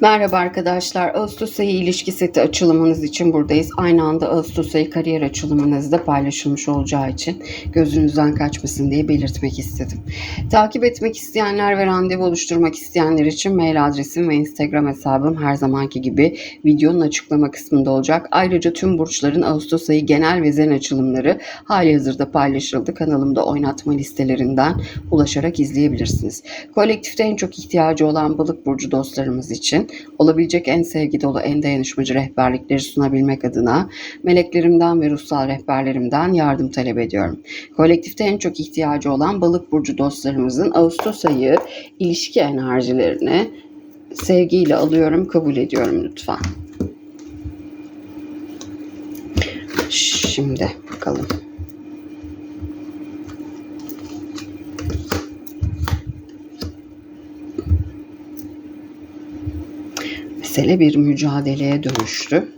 Merhaba arkadaşlar. Ağustos ayı ilişki seti açılımınız için buradayız. Aynı anda Ağustos ayı kariyer açılımınızda paylaşılmış olacağı için gözünüzden kaçmasın diye belirtmek istedim. Takip etmek isteyenler ve randevu oluşturmak isteyenler için mail adresim ve Instagram hesabım her zamanki gibi videonun açıklama kısmında olacak. Ayrıca tüm burçların Ağustos ayı genel ve zen açılımları hali hazırda paylaşıldı. Kanalımda oynatma listelerinden ulaşarak izleyebilirsiniz. Kolektifte en çok ihtiyacı olan balık burcu dostlarımız için olabilecek en sevgi dolu, en dayanışmacı rehberlikleri sunabilmek adına meleklerimden ve ruhsal rehberlerimden yardım talep ediyorum. Kolektifte en çok ihtiyacı olan balık burcu dostlarımızın Ağustos ayı ilişki enerjilerini sevgiyle alıyorum, kabul ediyorum lütfen. Şimdi bakalım. Mesele bir mücadeleye dönüştü.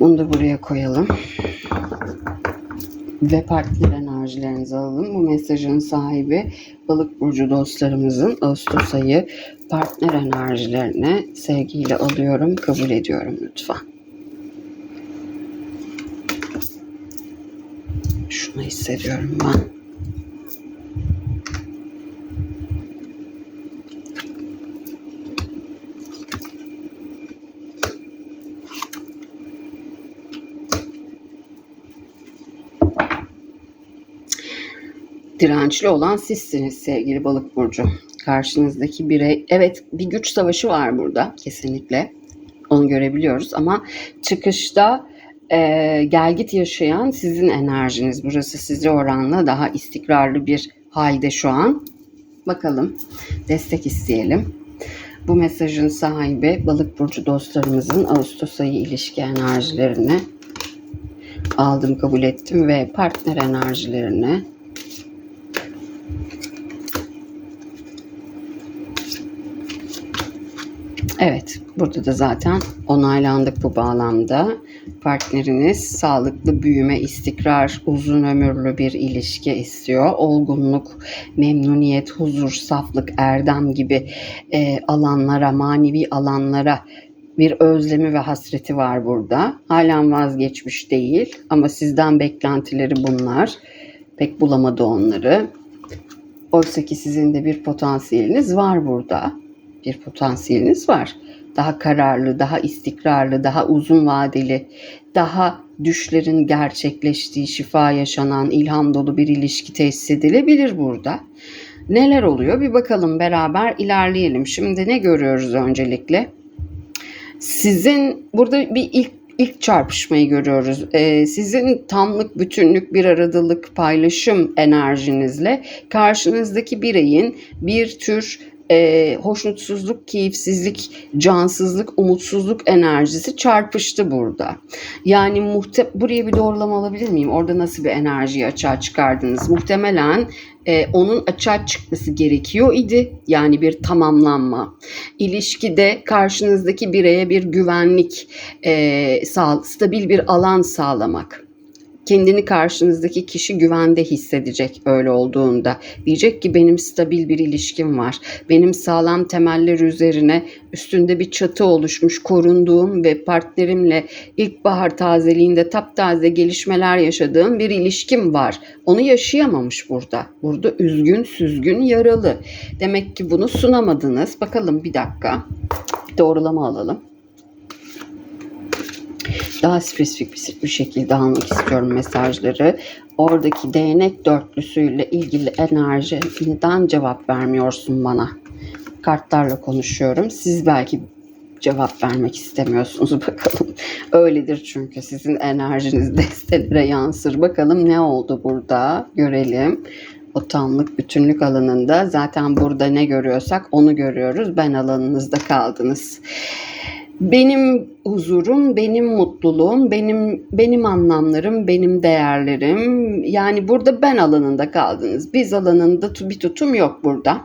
Bunu da buraya koyalım. Ve partner enerjilerinizi alalım. Bu mesajın sahibi balık burcu dostlarımızın Ağustos ayı partner enerjilerini sevgiyle alıyorum, kabul ediyorum lütfen. Şunu hissediyorum ben. Dirençli olan sizsiniz sevgili balık burcu. Karşınızdaki birey, evet bir güç savaşı var burada kesinlikle. Onu görebiliyoruz ama çıkışta e, gelgit yaşayan sizin enerjiniz. Burası size oranla daha istikrarlı bir halde şu an. Bakalım destek isteyelim. Bu mesajın sahibi balık burcu dostlarımızın Ağustos ayı ilişki enerjilerini aldım, kabul ettim ve partner enerjilerini Evet, burada da zaten onaylandık bu bağlamda. Partneriniz sağlıklı büyüme, istikrar, uzun ömürlü bir ilişki istiyor. Olgunluk, memnuniyet, huzur, saflık, erdem gibi e, alanlara, manevi alanlara bir özlemi ve hasreti var burada. Halen vazgeçmiş değil ama sizden beklentileri bunlar. Pek bulamadı onları. Oysa ki sizin de bir potansiyeliniz var burada bir potansiyeliniz var. Daha kararlı, daha istikrarlı, daha uzun vadeli, daha düşlerin gerçekleştiği, şifa yaşanan, ilham dolu bir ilişki tesis edilebilir burada. Neler oluyor? Bir bakalım beraber ilerleyelim. Şimdi ne görüyoruz öncelikle? Sizin burada bir ilk ilk çarpışmayı görüyoruz. Ee, sizin tamlık, bütünlük, bir aradılık, paylaşım enerjinizle karşınızdaki bireyin bir tür e, hoşnutsuzluk, keyifsizlik, cansızlık, umutsuzluk enerjisi çarpıştı burada. Yani muhte buraya bir doğrulama alabilir miyim? Orada nasıl bir enerjiyi açığa çıkardınız? Muhtemelen e, onun açığa çıkması gerekiyor idi. Yani bir tamamlanma. İlişkide karşınızdaki bireye bir güvenlik, e, sağ, stabil bir alan sağlamak kendini karşınızdaki kişi güvende hissedecek öyle olduğunda. Diyecek ki benim stabil bir ilişkim var. Benim sağlam temeller üzerine üstünde bir çatı oluşmuş, korunduğum ve partnerimle ilkbahar tazeliğinde taptaze gelişmeler yaşadığım bir ilişkim var. Onu yaşayamamış burada. Burada üzgün, süzgün, yaralı. Demek ki bunu sunamadınız. Bakalım bir dakika. Doğrulama alalım daha spesifik bir şekilde almak istiyorum mesajları. Oradaki değnek dörtlüsüyle ilgili enerjiden cevap vermiyorsun bana. Kartlarla konuşuyorum. Siz belki cevap vermek istemiyorsunuz bakalım. Öyledir çünkü sizin enerjiniz destelere yansır. Bakalım ne oldu burada görelim. O tamlık bütünlük alanında zaten burada ne görüyorsak onu görüyoruz. Ben alanınızda kaldınız. Benim huzurum, benim mutluluğum, benim benim anlamlarım, benim değerlerim. Yani burada ben alanında kaldınız. Biz alanında bir tutum yok burada.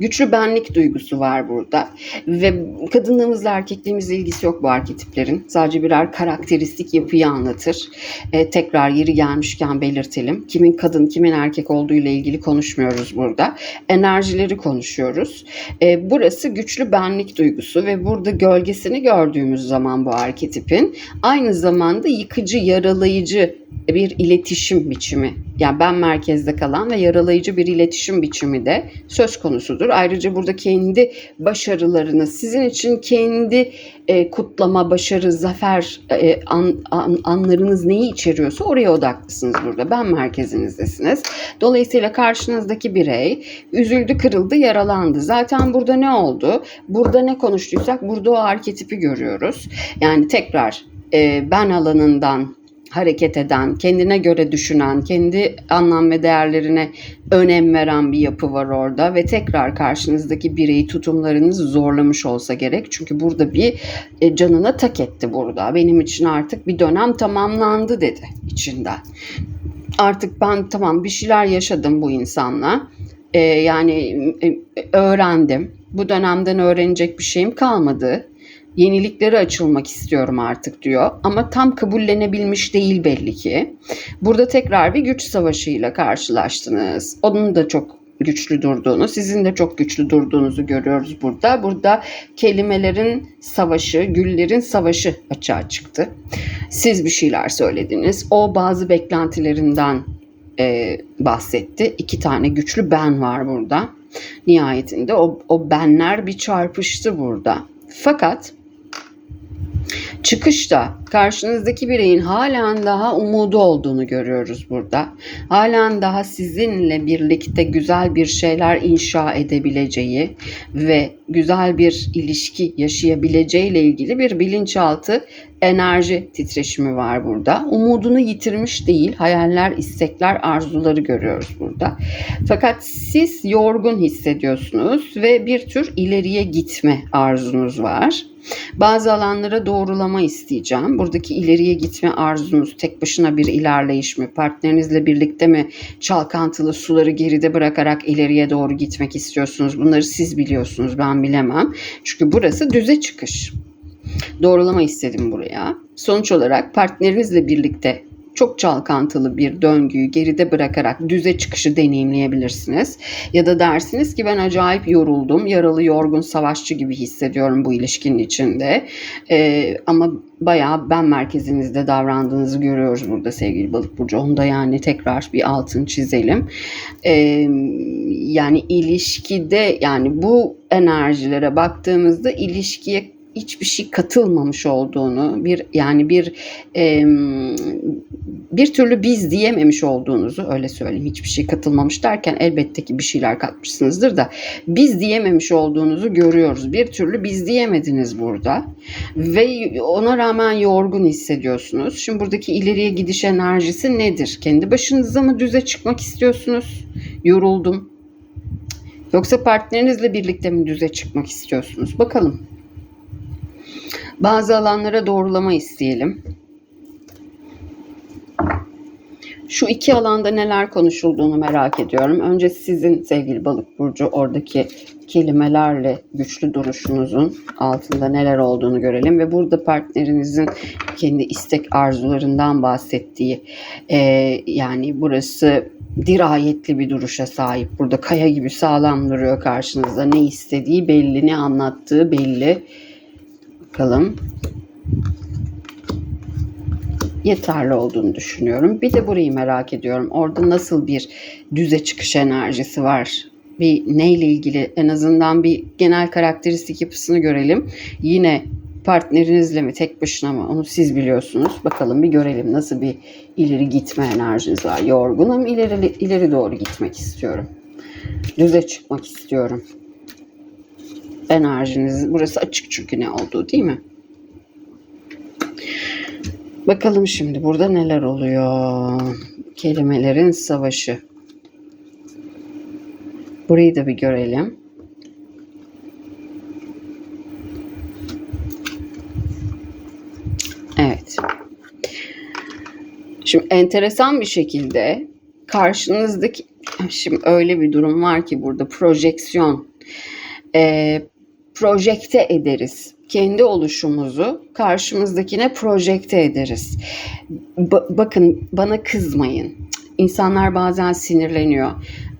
Güçlü benlik duygusu var burada. Ve kadınlığımızla erkekliğimizle ilgisi yok bu arketiplerin. Sadece birer karakteristik yapıyı anlatır. Ee, tekrar yeri gelmişken belirtelim. Kimin kadın, kimin erkek olduğu ile ilgili konuşmuyoruz burada. Enerjileri konuşuyoruz. Ee, burası güçlü benlik duygusu ve burada gölgesini gördüğümüz zaman bu arketipin aynı zamanda yıkıcı, yaralayıcı bir iletişim biçimi. Yani ben merkezde kalan ve yaralayıcı bir iletişim biçimi de söz konusudur. Ayrıca burada kendi başarılarını, sizin için kendi e, kutlama, başarı, zafer e, an, an, anlarınız neyi içeriyorsa oraya odaklısınız burada. Ben merkezinizdesiniz. Dolayısıyla karşınızdaki birey üzüldü, kırıldı, yaralandı. Zaten burada ne oldu? Burada ne konuştuysak burada o arketipi görüyoruz. Yani tekrar e, ben alanından hareket eden, kendine göre düşünen, kendi anlam ve değerlerine önem veren bir yapı var orada ve tekrar karşınızdaki bireyi tutumlarınız zorlamış olsa gerek. Çünkü burada bir e, canına tak etti burada. Benim için artık bir dönem tamamlandı dedi içinden. Artık ben tamam bir şeyler yaşadım bu insanla. E, yani e, öğrendim. Bu dönemden öğrenecek bir şeyim kalmadı yeniliklere açılmak istiyorum artık diyor. Ama tam kabullenebilmiş değil belli ki. Burada tekrar bir güç savaşıyla karşılaştınız. Onun da çok güçlü durduğunu, sizin de çok güçlü durduğunuzu görüyoruz burada. Burada kelimelerin savaşı, güllerin savaşı açığa çıktı. Siz bir şeyler söylediniz. O bazı beklentilerinden e, bahsetti. İki tane güçlü ben var burada. Nihayetinde o, o benler bir çarpıştı burada. Fakat Çıkışta karşınızdaki bireyin halen daha umudu olduğunu görüyoruz burada. Halen daha sizinle birlikte güzel bir şeyler inşa edebileceği ve güzel bir ilişki yaşayabileceği ile ilgili bir bilinçaltı enerji titreşimi var burada. Umudunu yitirmiş değil, hayaller, istekler, arzuları görüyoruz burada. Fakat siz yorgun hissediyorsunuz ve bir tür ileriye gitme arzunuz var. Bazı alanlara doğrulama isteyeceğim. Buradaki ileriye gitme arzunuz tek başına bir ilerleyiş mi? Partnerinizle birlikte mi çalkantılı suları geride bırakarak ileriye doğru gitmek istiyorsunuz? Bunları siz biliyorsunuz, ben bilemem. Çünkü burası düze çıkış. Doğrulama istedim buraya. Sonuç olarak partnerinizle birlikte çok çalkantılı bir döngüyü geride bırakarak düze çıkışı deneyimleyebilirsiniz. Ya da dersiniz ki ben acayip yoruldum, yaralı, yorgun, savaşçı gibi hissediyorum bu ilişkinin içinde. Ee, ama bayağı ben merkezinizde davrandığınızı görüyoruz burada sevgili balık burcu. Onu da yani tekrar bir altın çizelim. Ee, yani ilişkide yani bu enerjilere baktığımızda ilişkiye hiçbir şey katılmamış olduğunu, bir yani bir e, bir türlü biz diyememiş olduğunuzu öyle söyleyeyim. Hiçbir şey katılmamış derken elbette ki bir şeyler katmışsınızdır da biz diyememiş olduğunuzu görüyoruz. Bir türlü biz diyemediniz burada ve ona rağmen yorgun hissediyorsunuz. Şimdi buradaki ileriye gidiş enerjisi nedir? Kendi başınıza mı düze çıkmak istiyorsunuz? Yoruldum. Yoksa partnerinizle birlikte mi düze çıkmak istiyorsunuz? Bakalım. Bazı alanlara doğrulama isteyelim. Şu iki alanda neler konuşulduğunu merak ediyorum. Önce sizin sevgili balık burcu oradaki kelimelerle güçlü duruşunuzun altında neler olduğunu görelim ve burada partnerinizin kendi istek arzularından bahsettiği e, yani burası dirayetli bir duruşa sahip. Burada kaya gibi sağlam duruyor karşınızda. Ne istediği belli, ne anlattığı belli. Bakalım yeterli olduğunu düşünüyorum. Bir de burayı merak ediyorum. Orada nasıl bir düze çıkış enerjisi var? Bir neyle ilgili en azından bir genel karakteristik yapısını görelim. Yine partnerinizle mi tek başına mı onu siz biliyorsunuz. Bakalım bir görelim nasıl bir ileri gitme enerjiniz var. Yorgunum ileri, ileri doğru gitmek istiyorum. Düze çıkmak istiyorum. Enerjiniz burası açık çünkü ne olduğu değil mi? Bakalım şimdi burada neler oluyor. Kelimelerin savaşı. Burayı da bir görelim. Evet. Şimdi enteresan bir şekilde karşınızdaki Şimdi öyle bir durum var ki burada projeksiyon. Ee, projekte ederiz. Kendi oluşumuzu karşımızdakine projekte ederiz. Ba- bakın bana kızmayın. İnsanlar bazen sinirleniyor.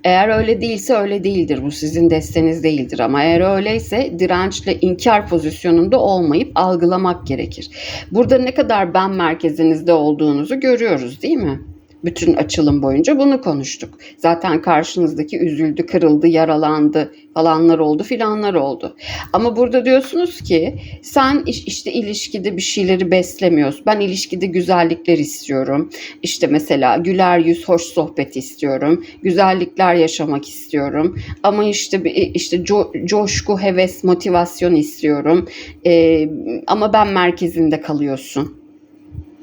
Eğer öyle değilse öyle değildir. Bu sizin desteniz değildir ama eğer öyleyse dirençle inkar pozisyonunda olmayıp algılamak gerekir. Burada ne kadar ben merkezinizde olduğunuzu görüyoruz değil mi? Bütün açılım boyunca bunu konuştuk. Zaten karşınızdaki üzüldü, kırıldı, yaralandı falanlar oldu filanlar oldu. Ama burada diyorsunuz ki sen iş- işte ilişkide bir şeyleri beslemiyorsun. Ben ilişkide güzellikler istiyorum. İşte mesela güler yüz, hoş sohbet istiyorum. Güzellikler yaşamak istiyorum. Ama işte bir- işte co- coşku, heves, motivasyon istiyorum. Ee, ama ben merkezinde kalıyorsun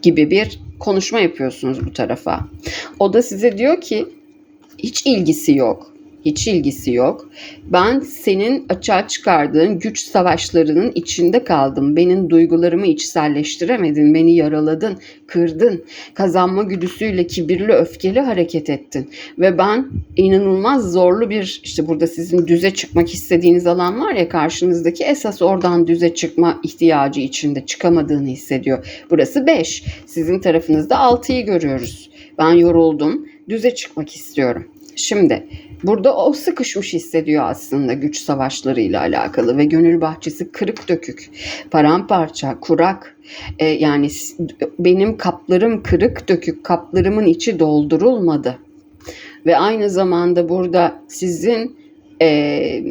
gibi bir konuşma yapıyorsunuz bu tarafa. O da size diyor ki hiç ilgisi yok. Hiç ilgisi yok. Ben senin açığa çıkardığın güç savaşlarının içinde kaldım. Benim duygularımı içselleştiremedin, beni yaraladın, kırdın. Kazanma güdüsüyle kibirli, öfkeli hareket ettin. Ve ben inanılmaz zorlu bir, işte burada sizin düze çıkmak istediğiniz alan var ya karşınızdaki esas oradan düze çıkma ihtiyacı içinde çıkamadığını hissediyor. Burası 5. Sizin tarafınızda 6'yı görüyoruz. Ben yoruldum, düze çıkmak istiyorum. Şimdi burada o sıkışmış hissediyor aslında güç savaşlarıyla alakalı ve gönül bahçesi kırık dökük, paramparça, kurak. Ee, yani benim kaplarım kırık dökük, kaplarımın içi doldurulmadı. Ve aynı zamanda burada sizin ee,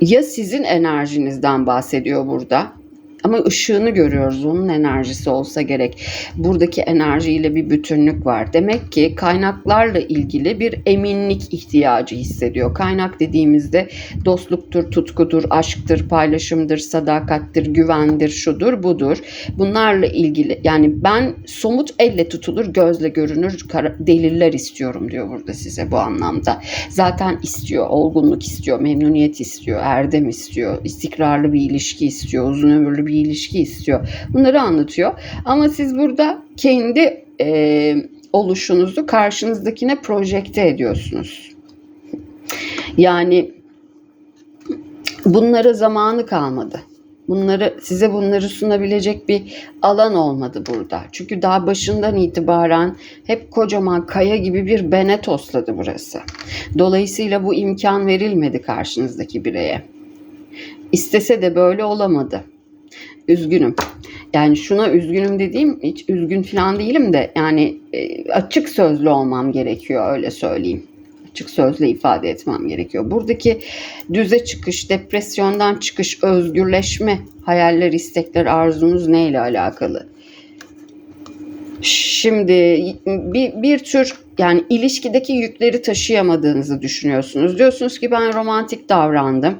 ya sizin enerjinizden bahsediyor burada ama ışığını görüyoruz. Onun enerjisi olsa gerek. Buradaki enerjiyle bir bütünlük var. Demek ki kaynaklarla ilgili bir eminlik ihtiyacı hissediyor. Kaynak dediğimizde dostluktur, tutkudur, aşktır, paylaşımdır, sadakattir, güvendir, şudur, budur. Bunlarla ilgili yani ben somut elle tutulur, gözle görünür deliller istiyorum diyor burada size bu anlamda. Zaten istiyor, olgunluk istiyor, memnuniyet istiyor, erdem istiyor, istikrarlı bir ilişki istiyor, uzun ömürlü bir ilişki istiyor. Bunları anlatıyor. Ama siz burada kendi e, oluşunuzu karşınızdakine projekte ediyorsunuz. Yani bunlara zamanı kalmadı. Bunları size bunları sunabilecek bir alan olmadı burada. Çünkü daha başından itibaren hep kocaman kaya gibi bir bene tosladı burası. Dolayısıyla bu imkan verilmedi karşınızdaki bireye. İstese de böyle olamadı. Üzgünüm. Yani şuna üzgünüm dediğim hiç üzgün falan değilim de yani e, açık sözlü olmam gerekiyor öyle söyleyeyim. Açık sözle ifade etmem gerekiyor. Buradaki düze çıkış, depresyondan çıkış, özgürleşme, hayaller, istekler, arzunuz neyle alakalı? Şimdi bir, bir tür yani ilişkideki yükleri taşıyamadığınızı düşünüyorsunuz. Diyorsunuz ki ben romantik davrandım.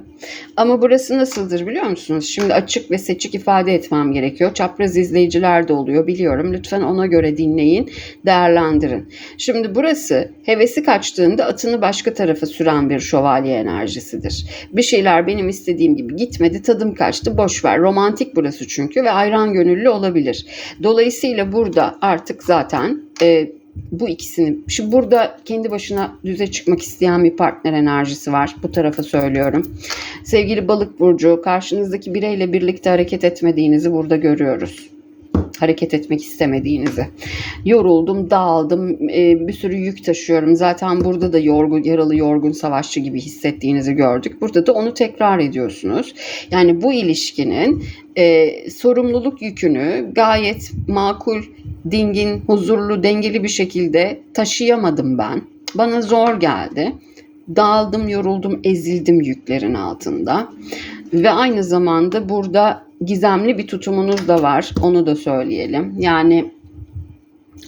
Ama burası nasıldır biliyor musunuz? Şimdi açık ve seçik ifade etmem gerekiyor. Çapraz izleyiciler de oluyor biliyorum. Lütfen ona göre dinleyin, değerlendirin. Şimdi burası hevesi kaçtığında atını başka tarafa süren bir şövalye enerjisidir. Bir şeyler benim istediğim gibi gitmedi, tadım kaçtı, boş ver. Romantik burası çünkü ve ayran gönüllü olabilir. Dolayısıyla burada artık zaten e, bu ikisini, şimdi burada kendi başına düze çıkmak isteyen bir partner enerjisi var. Bu tarafa söylüyorum. Sevgili balık burcu, karşınızdaki bireyle birlikte hareket etmediğinizi burada görüyoruz. Hareket etmek istemediğinizi. Yoruldum, dağıldım, e, bir sürü yük taşıyorum. Zaten burada da yorgun, yaralı, yorgun savaşçı gibi hissettiğinizi gördük. Burada da onu tekrar ediyorsunuz. Yani bu ilişkinin e, sorumluluk yükünü gayet makul, dingin, huzurlu, dengeli bir şekilde taşıyamadım ben. Bana zor geldi. Dağıldım, yoruldum, ezildim yüklerin altında. Ve aynı zamanda burada gizemli bir tutumunuz da var. Onu da söyleyelim. Yani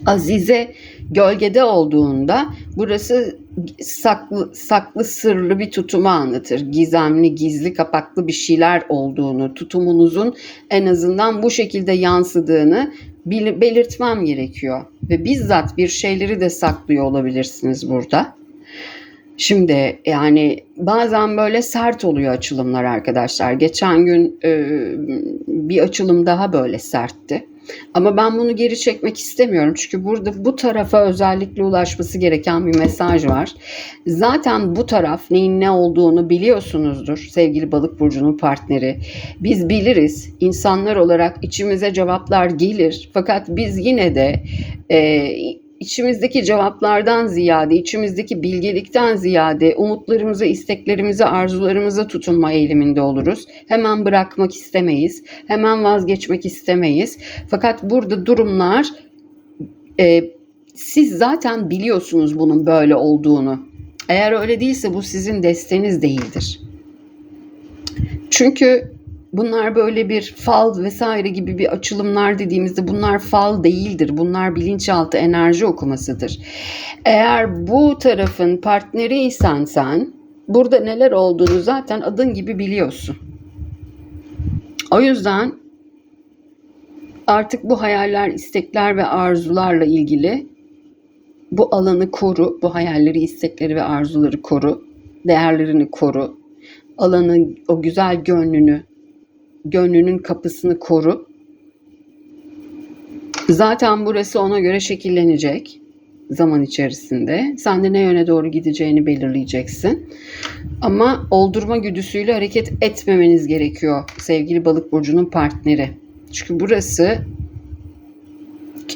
Azize gölgede olduğunda burası saklı, saklı sırlı bir tutumu anlatır. Gizemli, gizli, kapaklı bir şeyler olduğunu, tutumunuzun en azından bu şekilde yansıdığını belirtmem gerekiyor. Ve bizzat bir şeyleri de saklıyor olabilirsiniz burada. Şimdi yani bazen böyle sert oluyor açılımlar arkadaşlar. Geçen gün e, bir açılım daha böyle sertti. Ama ben bunu geri çekmek istemiyorum. Çünkü burada bu tarafa özellikle ulaşması gereken bir mesaj var. Zaten bu taraf neyin ne olduğunu biliyorsunuzdur sevgili balık burcunun partneri. Biz biliriz. İnsanlar olarak içimize cevaplar gelir. Fakat biz yine de e, içimizdeki cevaplardan ziyade, içimizdeki bilgelikten ziyade umutlarımıza, isteklerimize, arzularımıza tutunma eğiliminde oluruz. Hemen bırakmak istemeyiz, hemen vazgeçmek istemeyiz. Fakat burada durumlar e, siz zaten biliyorsunuz bunun böyle olduğunu. Eğer öyle değilse bu sizin desteğiniz değildir. Çünkü bunlar böyle bir fal vesaire gibi bir açılımlar dediğimizde bunlar fal değildir. Bunlar bilinçaltı enerji okumasıdır. Eğer bu tarafın partneriysen sen burada neler olduğunu zaten adın gibi biliyorsun. O yüzden artık bu hayaller, istekler ve arzularla ilgili bu alanı koru, bu hayalleri, istekleri ve arzuları koru, değerlerini koru, alanı, o güzel gönlünü, gönlünün kapısını koru. Zaten burası ona göre şekillenecek zaman içerisinde. Sen de ne yöne doğru gideceğini belirleyeceksin. Ama oldurma güdüsüyle hareket etmemeniz gerekiyor sevgili balık burcunun partneri. Çünkü burası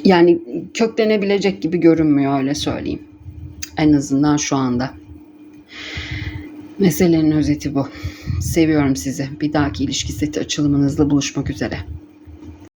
yani köklenebilecek gibi görünmüyor öyle söyleyeyim. En azından şu anda. Meselenin özeti bu. Seviyorum sizi. Bir dahaki ilişki seti açılımınızla buluşmak üzere.